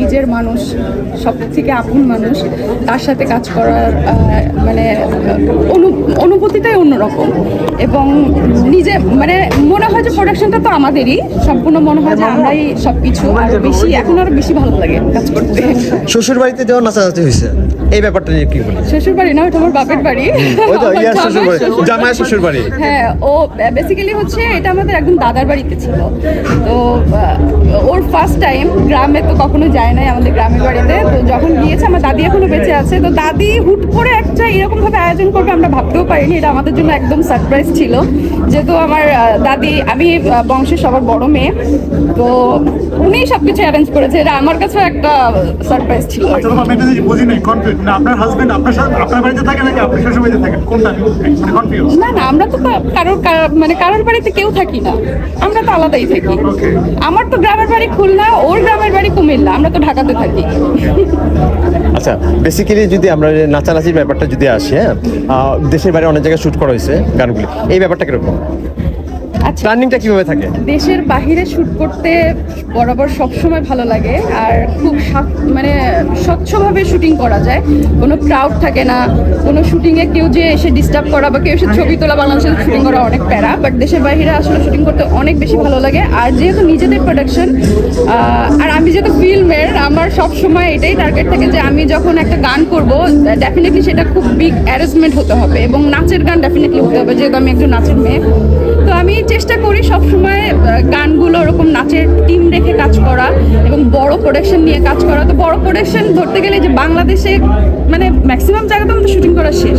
নিজের মানুষ সব থেকে আপন মানুষ তার সাথে কাজ করার মানে অনু অনুভূতিটাই অন্যরকম। এবং নিজে মানে মনে হয় যে প্রোডাকশনটা তো আমাদেরই সম্পূর্ণ মনে হয় যে আমরাই সব কিছু আর বেশি এখন আরও বেশি ভালো লাগে কাজ করতে। শ্বশুর বাড়িতে যাওয়া নাচানাচি হয়েছে এই ব্যাপারটা নিয়ে কি বলি শ্বশুর বাড়ি না ওটা আমার বাপের বাড়ি। শ্বশুর বাড়ি শ্বশুর- শ্বশুর বাড়ি। হ্যাঁ ও বেসিক্যালি হচ্ছে এটা আমাদের একদম দাদার বাড়িতে ছিল। তো ওর ফার্স্ট টাইম গ্রামে তো কখনো যায় নাই আমাদের গ্রামের বাড়িতে। তো যখন গিয়েছে, আমার দাদি এখনও বেঁচে আছে। তো দাদি হুট করে একটা এরকম ভাবে আয়োজন করবে আমরা ভাবতেও পারিনি এটা আমাদের জন্য একদম সারপ্রাইজ ছিল। যেহেতু আমার দাদি আমি বংশের সবার বড় মেয়ে তো উনি সবকিছু অ্যারেঞ্জ করেছে এটা আমার কাছেও একটা সারপ্রাইজ ছিল। আচ্ছা আপনার হাজবেন্ড আপনার সাথে আপনার বাড়িতে থাকে নাকি আপনার শ্বশুর বাড়িতে থাকে? কোনটা? আমি মানে না না আমরা তো কারোর মানে কারোর বাড়িতে কেউ থাকি না আমরা তো আলাদাই থাকি। আমার তো গ্রামের বাড়ি খুলনা ওর গ্রামের বাড়ি কুমিল্লা আমরা তো ঢাকাতে থাকি। আচ্ছা বেসিক্যালি যদি আমরা নাচানাচির ব্যাপারটা যদি আসি হ্যাঁ দেশের বাইরে অনেক জায়গায় শ্যুট করা হয়েছে গানগুলি, এই ব্যাপারটা কীরকম? প্ল্যানিংটা কীভাবে থাকে? দেশের বাহিরে শুট করতে বরাবর সবসময় ভালো লাগে আর খুব মানে স্বচ্ছভাবে শুটিং করা যায়। কোনো ক্রাউড থাকে না। কোনো শুটিংয়ে কেউ যে এসে ডিস্টার্ব করা বা কেউ এসে ছবি তোলা বাংলাদেশের শুটিং করা অনেক প্যারা বাট দেশের বাইরে আসলে শুটিং করতে অনেক বেশি ভালো লাগে। আর যেহেতু নিজেদের প্রোডাকশন আর আমি যেহেতু ফিল্মের আমার সব সময় এটাই টার্গেট থাকে যে আমি যখন একটা গান করব ডেফিনেটলি সেটা খুব বিগ অ্যারেঞ্জমেন্ট হতে হবে এবং নাচের গান ডেফিনেটলি হতে হবে যেহেতু আমি একজন নাচের মেয়ে। তো আমি চেষ্টা করি সবসময় গানগুলো ওরকম নাচের টিম রেখে কাজ করা এবং বড় প্রোডাকশন নিয়ে কাজ করা। তো বড় প্রোডাকশন ধরতে গেলে যে বাংলাদেশে মানে ম্যাক্সিমাম জায়গাতে আমাদের শুটিং করা শেষ।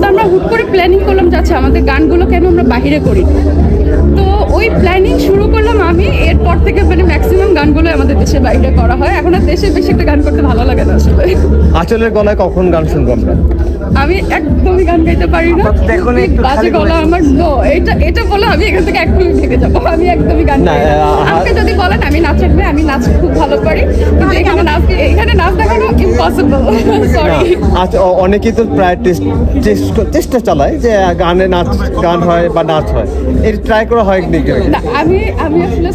তো আমরা হুট করে প্ল্যানিং করলাম যাচ্ছে আমাদের গানগুলো কেন আমরা বাইরে করি? তো ওই প্ল্যানিং শুরু করলাম আমি, এরপর থেকে মানে ম্যাক্সিমাম গানগুলো আমাদের দেশের বাইরে করা হয়। এখন আর দেশে বেশি একটা গান করতে ভালো লাগে না আসলে। আঁচলের গলায় কখন গান শুনব আমরা? আমি একদমই গান গাইতে পারি না। খুবই বাজে গলা আমার নো এটা এটা বলে আমি এখান থেকে একদমই ভেঙে যাব। আমি একদমই গান না, গাই না। আহ, আমাকে যদি বলেন আমি নাচের মেয়ে আমি নাচ খুব ভালো পারি। কিন্তু এখানে নাচ এখানে নাচ দেখানো ইম্পসিবল সরি আচ্ছা অনেকেই তো প্রায় টেস্ট চেষ্টা চালায় যে গানে নাচ গান হয় বা নাচ হয়। এর ট্রাই করা হয় না আমি আমি আসলে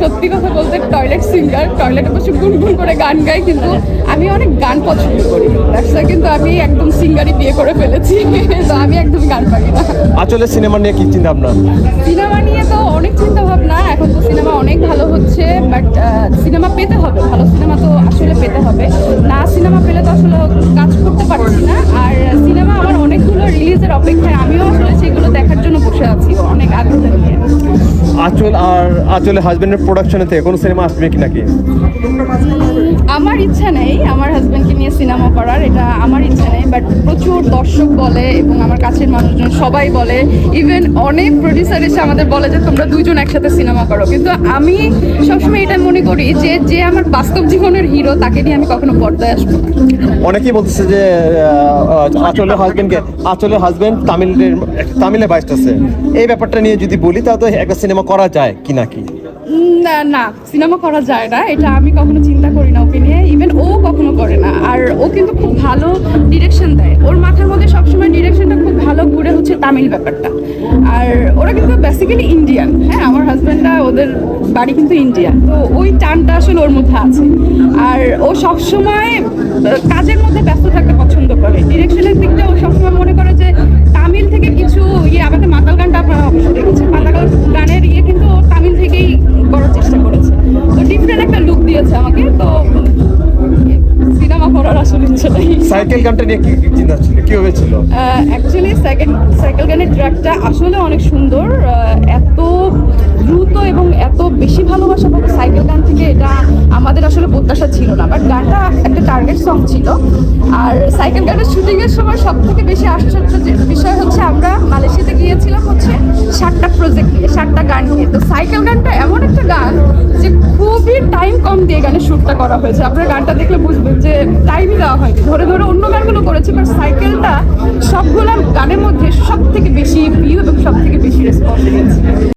সত্যি কথা বলতে টয়লেট সিঙ্গার টয়লেটে বসে গুনগুন করে গান গাই কিন্তু আমি অনেক গান পছন্দ করি। Why কিন্তু আমি একদম সিঙ্গারই বিয়ে করে ফেলেছি। তো আমি একদম গান পারি না। আঁচলের সিনেমা নিয়ে কি চিন্তা ভাবনা সিনেমা নিয়ে তো অনেক চিন্তা ভাবনা এখন তো সিনেমা অনেক ভালো হচ্ছে বাট সিনেমা পেতে হবে। ভালো সিনেমা তো আসলে পেতে হবে। না সিনেমা পেলে তো আসলে কাজ করতে পারছি না। আর সিনেমা আমার অনেকগুলো রিলিজের অপেক্ষায় আমিও আসলে সেগুলো দেখার জন্য বসে আছি অনেক আগ্রহ নিয়ে। আঁচল আর আঁচলের হাজবেন্ডের প্রোডাকশনে থেকে কোনো সিনেমা আসবে কি নাকি? আমার ইচ্ছা নেই আমার হাজব্যান্ডকে নিয়ে সিনেমা করার এটা আমার ইচ্ছা নেই বাট প্রচুর দর্শক বলে এবং আমার কাছের মানুষজন সবাই বলে। ইভেন অনেক প্রডিউসার এসে আমাদের বলে যে তোমরা দুজন একসাথে সিনেমা করো। কিন্তু আমি সবসময় এটা মনে করি যে যে আমার বাস্তব জীবনের হিরো তাকে নিয়ে আমি কখনো পর্দায় আসব না। অনেকেই বলতেছে যে আহ, আঁচলের হাজবেন্ডকে আঁচলের হাজবেন্ড তামিলের তামিলে বাইস্ট আছে। এই ব্যাপারটা নিয়ে যদি বলি তাহলে তো একটা সিনেমা করা যায় কি নাকি না না, সিনেমা করা যায় না। এটা আমি কখনো চিন্তা করি না ওকে নিয়ে। ইভেন ও কখনো করে না। আর ও কিন্তু খুব ভালো ডিরেকশন দেয়। ওর মাথার মধ্যে সবসময় ডিরেকশনটা খুব ভালো ঘুরে হচ্ছে তামিল ব্যাপারটা। আর ওরা কিন্তু বেসিক্যালি ইন্ডিয়ান হ্যাঁ আমার হাজব্যান্ডরা ওদের বাড়ি কিন্তু ইন্ডিয়া তো ওই টানটা আসলে ওর মধ্যে আছে। আর ও সবসময় কাজের মধ্যে সাইকেল গানটা নিয়ে কি কি চিন্তা ছিল? কি হয়েছিল? অ্যাকচুয়ালি সাইকেল সাইকেল গানের ট্র্যাকটা আসলে অনেক সুন্দর। এত দ্রুত এবং এত বেশি ভালোবাসা পাবো সাইকেল গান থেকে, এটা আমাদের আসলে প্রত্যাশা ছিল না। বাট গানটা একটা টার্গেট সং ছিল। আর সাইকেল গানের শুটিংয়ের সময় সব থেকে বেশি আশ্চর্য যে বিষয় হচ্ছে আমরা মালয়েশিয়াতে গানের শ্যুটটা করা হয়েছে। আপনারা গানটা দেখলে বুঝবেন যে টাইমই দেওয়া হয়নি। ধরে ধরে অন্য গানগুলো করেছে বাট সাইকেলটা সবগুলো গানের মধ্যে সব থেকে বেশি ভিউ এবং সব থেকে বেশি রেসপন্স